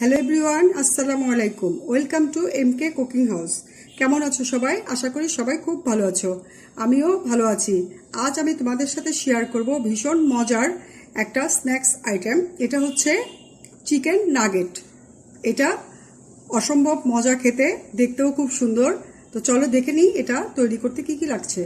Hello everyone, আসসালামু আলাইকুম। Welcome to M K cooking house. কেমন আছো সবাই? আশা করি সবাই খুব ভালো আছো। আমিও ভালো আছি। আজ আমি তোমাদের সাথে শেয়ার করব ভীষণ মজার একটা স্ন্যাক্স আইটেম এটা হচ্ছে চিকেন নাগেট এটা অসম্ভব মজা খেতে, দেখতেও খুব সুন্দর। তো চলো দেখে নিই এটা তৈরি করতে কি কি লাগছে।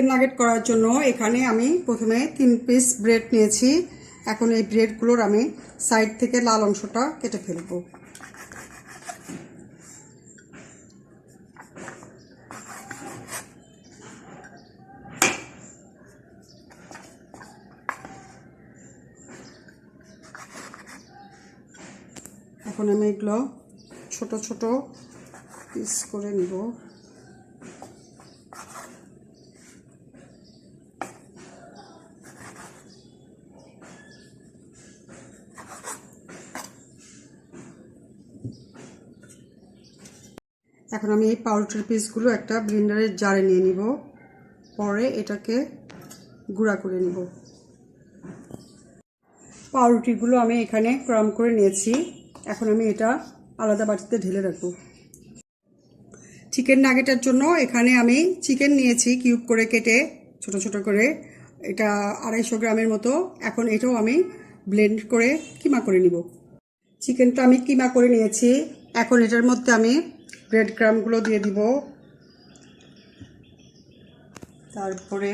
চিকেন নাগেট করার জন্য এখানে আমি প্রথমে তিন পিস ব্রেড নিয়েছি। এখন এই ব্রেডগুলোর আমি সাইড থেকে লাল অংশটা কেটে ফেলব। এখন আমি এগুলো ছোট ছোট পিস করে নিব। এখন আমি এই পাউরুটির পিসগুলো একটা ব্লেন্ডারের জারে নিয়ে নিব। পরে এটাকে গুঁড়া করে নিব। পাউরুটিগুলো আমি এখানে ক্রাম করে নিয়েছি। এখন আমি এটা আলাদা বাটিতে ঢেলে রাখব। চিকেন নাগেটার জন্য এখানে আমি চিকেন নিয়েছি কিউব করে কেটে, ছোট ছোট করে। এটা আড়াইশো গ্রামের মতো। এখন এটাও আমি ব্লেন্ড করে কিমা করে নিব। চিকেনটা আমি কিমা করে নিয়েছি। এখন এটার মধ্যে আমি ব্রেড ক্রামগুলো দিয়ে দিব। তারপরে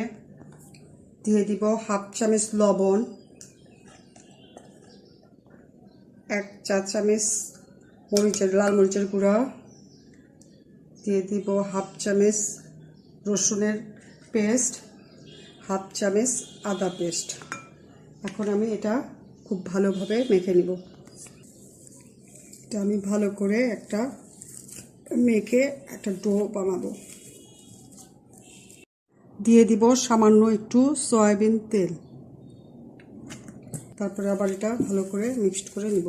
দিয়ে দিব হাফ চামচ লবণ, এক চা চামচ মরিচের, লাল মরিচের গুঁড়া, দিয়ে দিব হাফ চামচ রসুনের পেস্ট, হাফ চামচ আদা পেস্ট। এখন আমি এটা খুব ভালোভাবে মেখে নিব। এটা আমি ভালো করে একটা মেখে একটা ডো বানাবো। দিয়ে দিব সামান্য একটু সয়াবিন তেল। তারপরে আবার এটা ভালো করে মিক্সড করে নিব।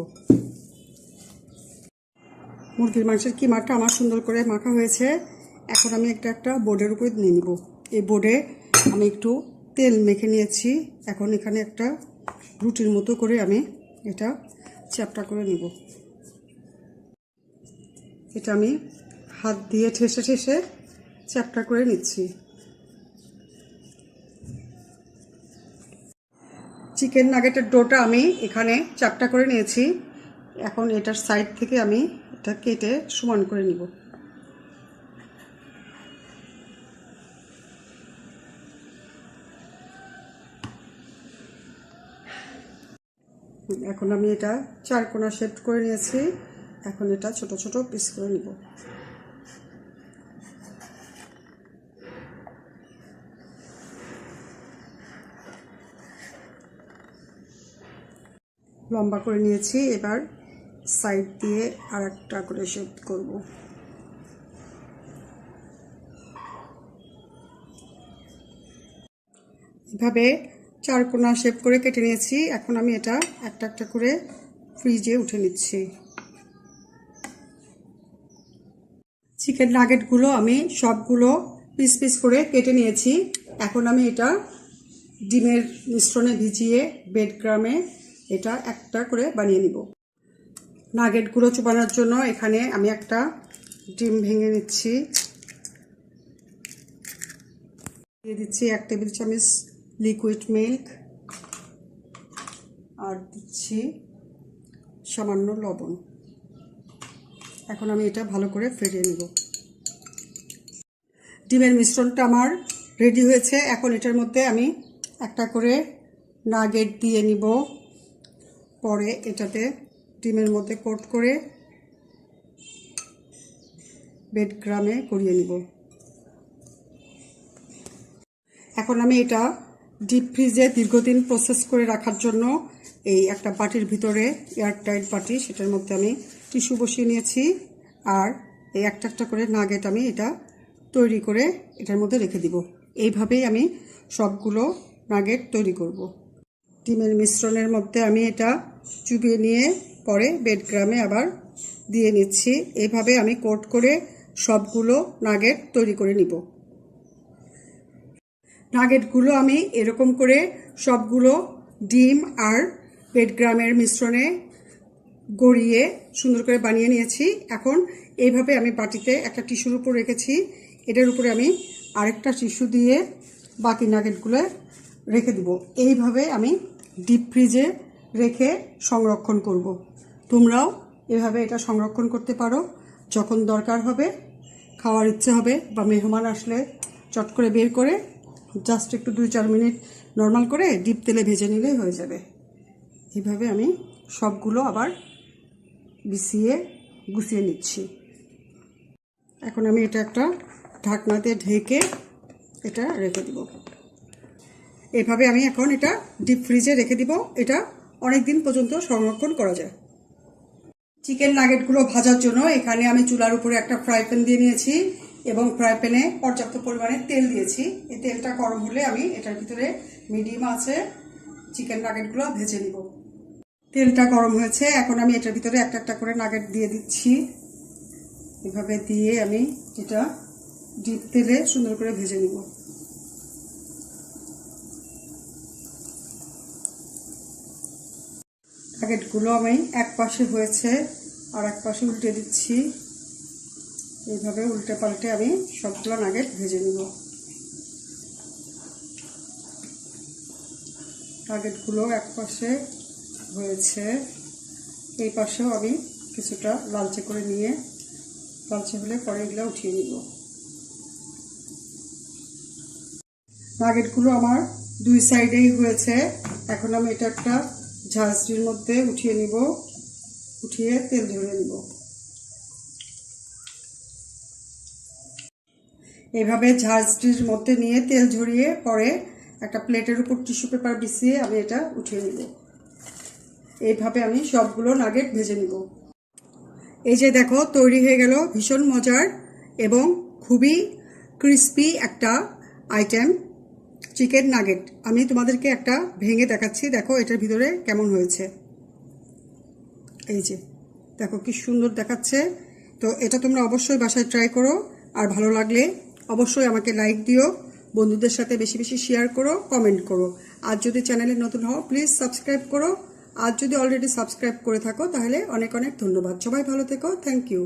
মুরগির মাংসের কি কিমাটা আমার সুন্দর করে মাখা হয়েছে। এখন আমি একটা একটা বোর্ডের উপরে নিয়ে নিব। এই বোর্ডে আমি একটু তেল মেখে নিয়েছি। এখন এখানে একটা রুটির মতো করে আমি এটা চ্যাপটা করে নিব। এটা আমি হাত দিয়ে ঠেসে ঠেসে চ্যাপটা করে নিচ্ছি। চিকেন নাগেটের ডোটা আমি এখানে চ্যাপটা করে নিয়েছি। এখন এটার সাইড থেকে আমি এটা কেটে সমান করে নিব। এখন আমি এটা চার কোনা শেপ করে নিয়েছি। এখন এটা ছোট ছোট পিস করে নিব। লম্বা করে নিয়েছি, এবার সাইড দিয়ে আর একটা করে শেপ করব। এভাবে চার কোনা শেপ করে কেটে নিয়েছি, এখন আমি এটা একটা একটা করে ফ্রিজে উঠে নিচ্ছি। চিকেন নাগেটগুলো আমি সবগুলো পিস পিস করে কেটে নিয়েছি। এখন আমি এটা ডিমের মিশ্রণে ভিজিয়ে বেড গ্রামে এটা একটা করে বানিয়ে নিব। নাগেটগুলো চুবানোর জন্য এখানে আমি একটা ডিম ভেঙে নিচ্ছি। দিয়ে দিচ্ছি এক টেবিল চামচ লিকুইড মিল্ক আর দিচ্ছি সামান্য লবণ। এখন আমি এটা ভালো করে ফেটিয়ে নিব। ডিমের মিশ্রণটা আমার রেডি হয়েছে। এখন এটার মধ্যে আমি একটা করে নাগেট দিয়ে নিব। পরে এটাতে ডিমের মধ্যে কোট করে বেড গ্রামে করিয়ে নিব। এখন আমি এটা ডিপ ফ্রিজে দীর্ঘদিন প্রসেস করে রাখার জন্য এই একটা বাটির ভিতরে এয়ারটাইট বাটি, সেটার মধ্যে আমি টিস্যু বসিয়ে নিয়েছি। আর এই একটা একটা করে নাগেট আমি এটা তৈরি করে এটার মধ্যে রেখে দিব। এইভাবেই আমি সবগুলো নাগেট তৈরি করব। ডিমের মিশ্রণের মধ্যে আমি এটা চুবিয়ে নিয়ে পরে বেড গ্রামে আবার দিয়ে নিচ্ছি। এইভাবে আমি কোট করে সবগুলো নাগেট তৈরি করে নিব। নাগেটগুলো আমি এরকম করে সবগুলো ডিম আর পেটগ্রামের মিশ্রণে গড়িয়ে সুন্দর করে বানিয়ে নিয়েছি। এখন এইভাবে আমি বাটিতে একটা টিস্যুর উপর রেখেছি। এটার উপরে আমি আরেকটা টিস্যু দিয়ে বাকি নাগেটগুলো রেখে দেব। এইভাবে আমি ডিপ ফ্রিজে রেখে সংরক্ষণ করব। তোমরাও এভাবে এটা সংরক্ষণ করতে পারো। যখন দরকার হবে, খাওয়ার ইচ্ছে হবে বা মেহমান আসলে চট করে বের করে জাস্ট একটু দুই চার মিনিট নর্মাল করে ডিপ তেলে ভেজে নিলেই হয়ে যাবে। এইভাবে আমি সবগুলো আবার বিছিয়ে গুছিয়ে নিচ্ছি। এখন আমি এটা একটা ঢাকনাতে ঢেকে এটা রেখে দিব। এভাবে আমি এখন এটা ডিপ ফ্রিজে রেখে দিব। এটা অনেক দিন পর্যন্ত সংরক্ষণ করা যায়। চিকেন নাগেটগুলো ভাজার জন্য এখানে আমি চুলার উপরে একটা ফ্রাই প্যান দিয়ে নিয়েছি এবং ফ্রাই প্যানে পর্যাপ্ত পরিমাণে তেল দিয়েছি। এই তেলটা গরম হলে আমি এটার ভিতরে মিডিয়াম আছে। চিকেন নাগেটগুলো ভেজে নিব। তেলটা গরম হয়েছে। এখন আমি এটার ভিতরে একটা একটা করে নাগেট দিয়ে দিচ্ছি। এভাবে দিয়ে আমি এটা ডিপ তেলে সুন্দর করে ভেজে নিব। নাগেটগুলো আমি এক পাশে হয়েছে আর এক পাশে উল্টে দিচ্ছি। এইভাবে উল্টে পাল্টে আমি সবগুলো নাগেট ভেজে নিব। নাগেটগুলো এক পাশে হয়েছে এই পাশেও আমি কিছুটা লালচে করে নিয়ে, লালচে হলে পরে এগুলো উঠিয়ে নিব। নাগেটগুলো আমার দুই সাইডেই হয়েছে। এখন আমি এটা একটা ঝাঁঝরির মধ্যে উঠিয়ে নিব। উঠিয়ে তেল ঝরিয়ে নিব। এইভাবে ঝাঁঝরির মধ্যে নিয়ে তেল ঝরিয়ে পরে একটা প্লেটের উপর টিস্যু পেপার বিছিয়ে আমি এটা উঠিয়ে নিব। এইভাবে আমি সবগুলো নাগেট ভেজে নিব। এই যে দেখো, তৈরি হয়ে গেল ভীষণ মজার এবং খুবই ক্রিস্পি একটা আইটেম চিকেন নাগেট আমি তোমাদেরকে একটা ভেঙে দেখাচ্ছি, দেখো এটার ভিতরে কেমন হয়েছে। এই যে, দেখো কি সুন্দর দেখাচ্ছে। তো এটা তোমরা অবশ্যই বাসায় ট্রাই করো, আর ভালো লাগলে অবশ্যই আমাকে লাইক দিও, বন্ধুদের সাথে বেশি বেশি শেয়ার করো কমেন্ট করো। আর যদি চ্যানেলে নতুন হও প্লিজ সাবস্ক্রাইব করো আর যদি অলরেডি সাবস্ক্রাইব করে থাকো, তাহলে অনেক অনেক ধন্যবাদ। সবাই ভালো থেকো। Thank you